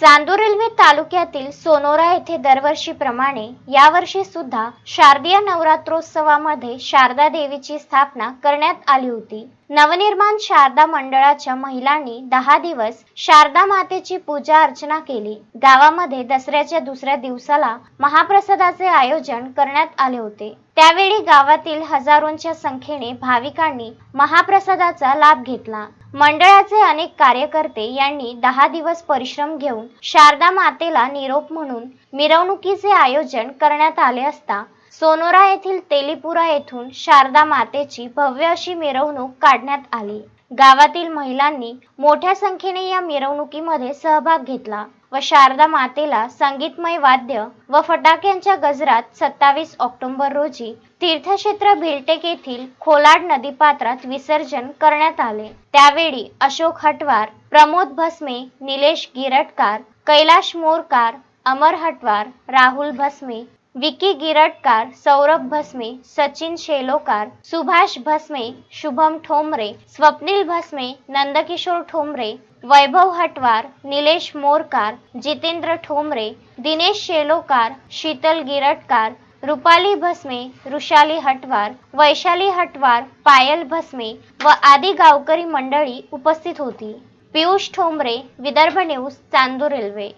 Chandur railway तालुक्यातील Sonora येथे दरवर्षीप्रमाणे यावर्षी सुद्धा शारदीय नवरात्रोत्सवामध्ये शारदा देवीची स्थापना करण्यात आली होती. नवनिर्माण शारदा मंडळाच्या महिलांनी दहा दिवस शारदा मातेची पूजा अर्चना केली. गावामध्ये दसऱ्याच्या दुसऱ्या दिवसाला महाप्रसादाचे आयोजन करण्यात आले होते. त्यावेळी गावातील हजारोंच्या संख्येने भाविकांनी महाप्रसादाचा लाभ घेतला. मंडळाचे अनेक कार्यकर्ते यांनी दहा दिवस परिश्रम घेऊन शारदा मातेला निरोप म्हणून मिरवणुकीचे आयोजन करण्यात आले असता सोनोरा येथील तेलीपुरा येथून शारदा मातेची भव्य अशी मिरवणूक काढण्यात आली. गावातील महिलांनी मोठ्या संख्येने या मिरवणुकीमध्ये सहभाग घेतला व शारदा मातेला संगीतमय वाद्य व फटाक्यांच्या गजरात सत्तावीस ऑक्टोबर रोजी तीर्थक्षेत्र भिलटेक येथील खोलाड नदीपात्रात विसर्जन करण्यात आले. त्यावेळी अशोक हटवार प्रमोद भस्मे निलेश गिरटकार कैलाश मोरकार अमर हटवार राहुल भस्मे विकी गिरटकार सौरभ भस्मे सचिन शेलोकार सुभाष भस्मे शुभम ठोंबरे स्वप्नील भस्मे नंदकिशोर ठोंबरे वैभव हटवार निलेश मोरकार जितेंद्र ठोंबरे दिनेश शेलोकार शीतल गिरटकार रुपाली भस्मे रुशाली हटवार वैशाली हटवार पायल भस्मे व आदी गावकरी मंडळी उपस्थित होती. Piyush Thombre Vidarbha news Chandur Railway.